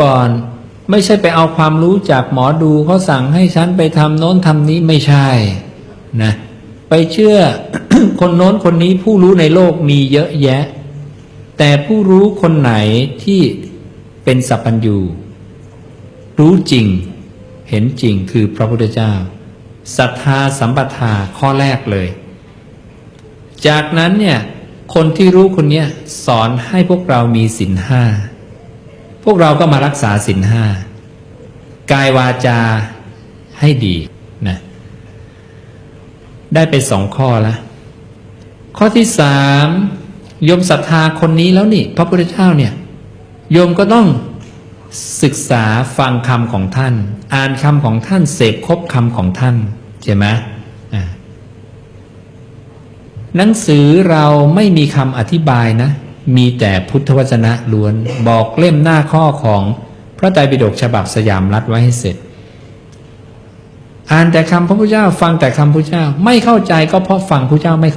ก่อน ไม่ใช่ไปเอาความรู้จากหมอดูเขาสั่งให้ฉันไปทำโน้นทำนี้ไม่ใช่นะไปเชื่อคนโน้นคนนี้ผู้รู้ในโลกมีเยอะแยะ แต่ผู้รู้คนไหนที่เป็นสัพพัญญูรู้จริง เห็นจริงคือพระพุทธเจ้าศรัทธาสัมปทาข้อแรกเลย จากนั้นเนี่ยคนที่รู้คนนี้สอนให้พวกเรามีศีลห้า พวกเราก็มารักษาศีลห้ากายวาจาให้ดีนะได้ไปสองข้อล้วข้อที่สามโยมศรัทธาคนนี้แล้วนี่ พระพุทธเจ้าเนี่ยโยมก็ต้องศึกษาฟังคำของท่าน อ่านคำของท่านเสพคบคำของท่านใช่ไหมหนังสือเราไม่มีคำอธิบายนะ มีแต่พุทธวจนะล้วนบอกเล่มหน้าข้อของพระไตรปิฎกฉบับสยามรัฐไว้ให้เสร็จ อ่านแต่คำพระพุทธเจ้า ฟังแต่คำพระพุทธเจ้าไม่เข้าใจก็เพราะฟังพระพุทธเจ้าไม่เข้า